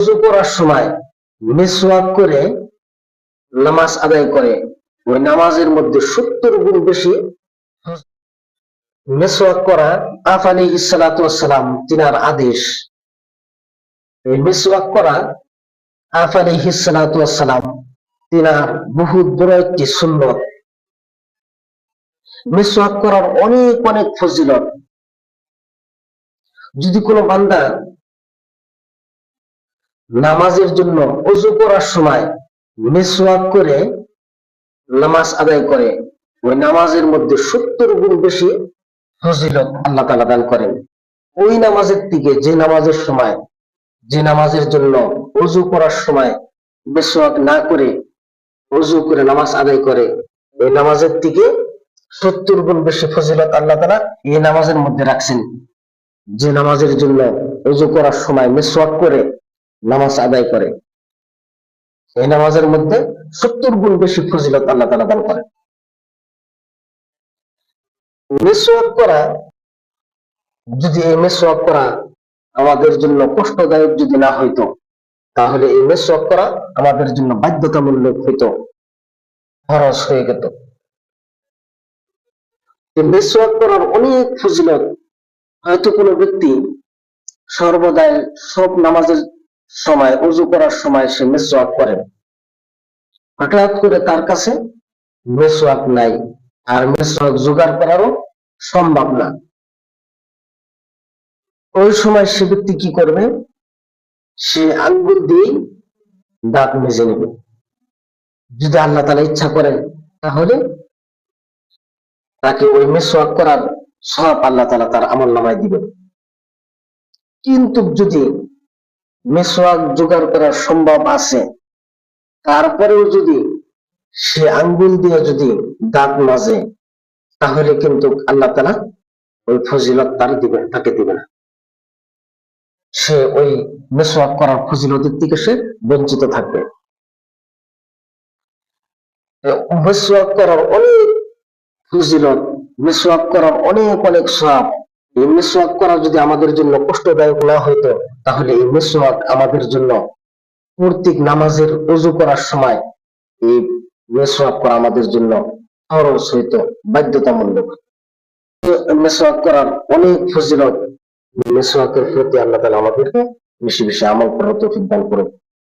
উজু করার সময় মিসওয়াক করে নামাজ আদায় করে। ওই নামাজের মধ্যে সত্তর গুণ বেশি মিসওয়াক করা আফ আলী ইসালাতাম তিনার আদেশ। এই মিসওয়াক করা আফ আলী ইসালাতাম তিনার বহুত বড় একটি সুন্নত। মিসওয়াক করার অনেক অনেক ফজিলত। যদি কোনো বান্দা নামাজের জন্য অজু করার সময় মিসওয়াক করে নামাজ আদায় করে। ওই নামাজের মধ্যে সত্তর গুণ বেশি ফজিলত আল্লাহ তালা দান করেন। ওই নামাজের দিকে যে নামাজের সময়, যে নামাজের জন্য অজু করার সময় মিসওয়াক না করে অজু করে নামাজ আদায় করে ওই নামাজের দিকে সত্তর গুণ বেশি ফজিলত আল্লাহ তালা এই নামাজের মধ্যে রাখছেন। যে নামাজের জন্য অজু করার সময় মিসওয়াক করে নামাজ আদায় করে। এই নামাজের মধ্যে সত্তর গুণ বেশি ফজিলত আল্লাহ তালা দান করে মিসওয়াক করা, যদি এই মিসওয়াক করা আমাদের জন্য কষ্টদায়ক যদি না হইতো, তাহলে এই মিসওয়াক করা আমাদের জন্য বাধ্যতামূলক হইতো খরচ হয়ে এই মিসওয়াক করার অনেক ফজিলত, হয়তো কোনো ব্যক্তি সর্বদাই সব নামাজের সময়, উজু করার সময় সে মেসওয়াক করে। হঠাৎ করে তার কাছে মেসওয়াক নাই, আর মেসওয়াক জোগাড় করারও সম্ভব না। ওই সময় সে ব্যক্তি কি করবে? সে আঙ্গুল দিয়ে দাঁত মেজে নেবে। যদি আল্লাহ তালা ইচ্ছা করেন তাহলে তাকে ওই মেসওয়াক করার সব আল্লাহ তালা তার আমল নামায় দিবেন। কিন্তু যদি মেসওয়াক জোগাড় করা সম্ভব আছে। তারপরেও যদি সে আঙ্গুল দিয়ে যদি দাঁত মাজে, তাহলে কিন্তু আল্লাহ তালা ওই ফজিলত তার দিবে, তাকে দিবে না। সে ওই মেসওয়াক করার ফজিলতের থেকে সে বঞ্চিত থাকবে। মেসওয়াক করার অনেক ফজিলত, মেসওয়াক করার অনেক অনেক সব এই মিসওয়াক করা যদি আমাদের জন্য কষ্টদায়ক না হইতো, তাহলে এই মিসওয়াক আমাদের জন্য প্রত্যেক নামাজের অজু করার সময় এই মিসওয়াক করা আমাদের জন্য খরচ হইতো, বাধ্যতামূলক। মিসওয়াক করার অনেক ফজিলত মিসওয়াকের প্রতি আল্লাহ তালা আমাদেরকে বেশি বেশি আমল করার তৌফিক দান করুন